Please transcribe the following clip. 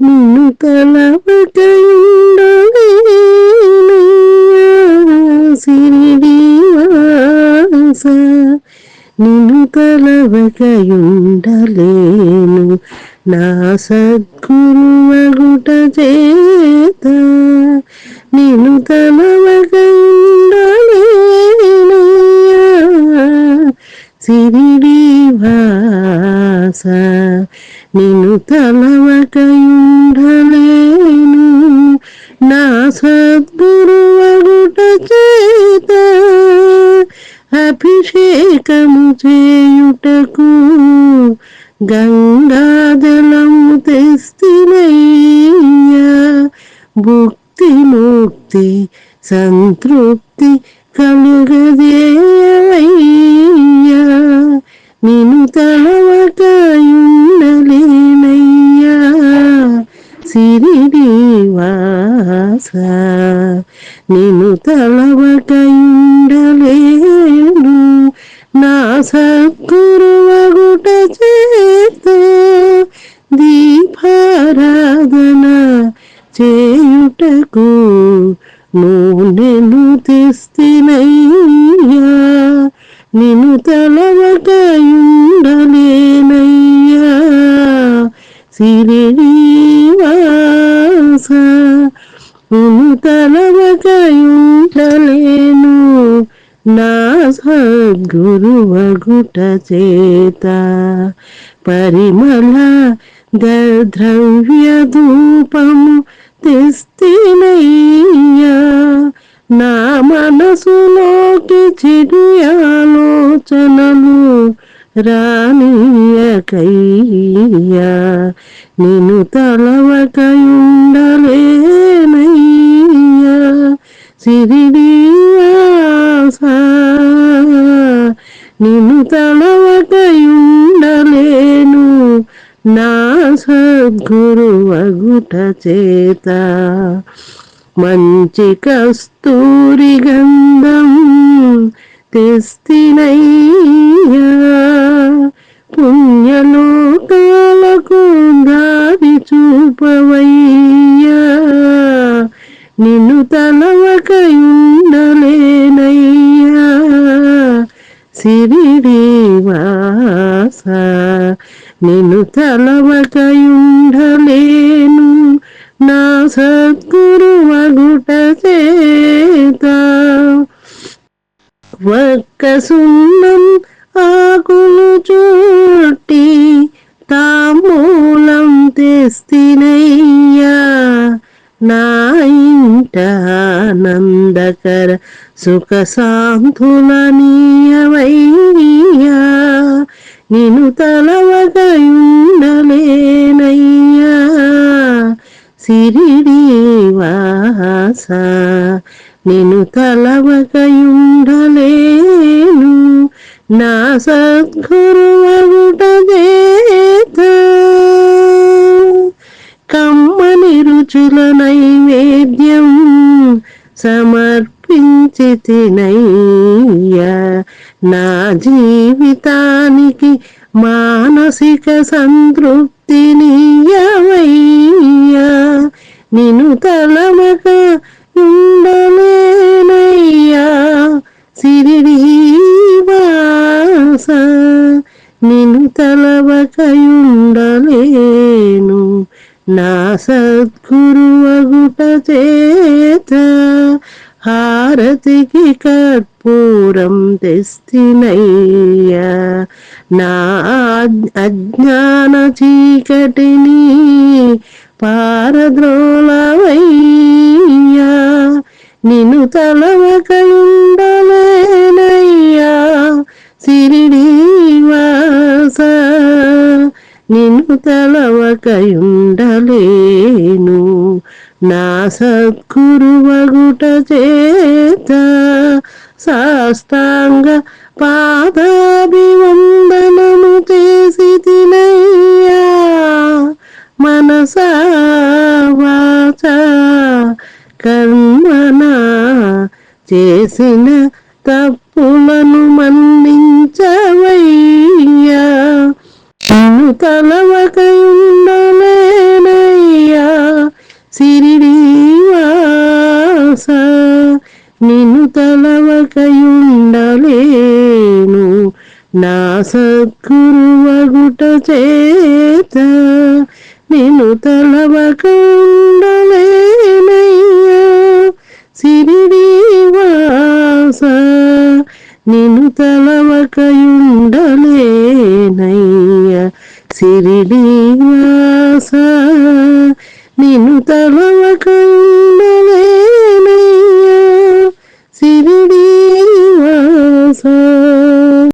నిన్ను తలవకయుండలేనయ్యా నిన్ను కలవకయుండలేను నా సద్గురువగుట చేత నిన్ను కల తలవకయుండలేను నా సద్గురువగుట చేత అభిషేకము చేయుటకు గంగాజలము తెస్తినయ్యా. భుక్తి ముక్తి సంతృప్తి కలుగజేయవయ్యా. నిను తలవకయుండలేనయ్యా సిరిడివాస నిన్ను తలవకయుండలేను నా సద్గురువగుట చేత దీపారాధన చేయుటకు నూనెను తెస్తినయ్యా. నిన్ను తలవకయుండలేనయ్యా సిరి తలవకయుండలేను నా సద్గురువగుట చేత. పరిమళ ద్రవ్య ధూపము తెస్తేనయ్యా. నా మనసులోకి చెడు ఆలోచనలు రానియకయ్యా. నిన్ను తలవకయుండలేనయ్యా. సిరిడివాస. నిన్ను తలవకయుండలేను నా సద్గురువగుట చేత. మంచి కస్తూరి గంధం తెస్తినయ్యా. పుణ్యలోకాలకు దారి చూపవయ్యా. సిరిడివాస నిన్ను తలవకయుండలేను నా సద్గురువగుట చేత. ఒక్క సున్నం ఆకులు చుట్టి తాంబూలం తెస్తినయ్యా. నా ఇంట ఆనందకర సుఖ సాంతులనీయవయ్యా నిను తలవగయుండలేనయ్యా సిరిడివాస నిను తలవగయుండలేను. నా సద్గురువగుటదేత కమ్మని రుచుల నైవేద్యం సమర్ప తినయ్యా నా జీవితానికి మానసిక సంతృప్తినియవయ్యా నిను తలమక ఉండలేనయ్యా. సిరిడివాస నిను తలవకయుండలేను నా సద్గురువగుట చేత హారతికి కర్పూరం తెస్తినయ్యా. నా అజ్ఞాన చీకటిని పారద్రోలవయ్యా. నిన్ను తలవకయుండలేనయ్యా. సిరిడివాస నిన్ను తలవకయుండలేను. నా సద్గురువగుట చేత సాష్టాంగ పాదాభివందనము చేసి తినయ్యా మనసా వాచ కర్మన చేసిన తప్పులను మన్నించవయ్యా. తలవకయున్న ఉండలేను నా సద్గురువగుట చేత నేను తలవకుండలేనయ్యా. సిరిడి వాస నిన్ను తలవకయుండలేనయ్యా. సిరిడి వాస నిన్ను తలవకయుండ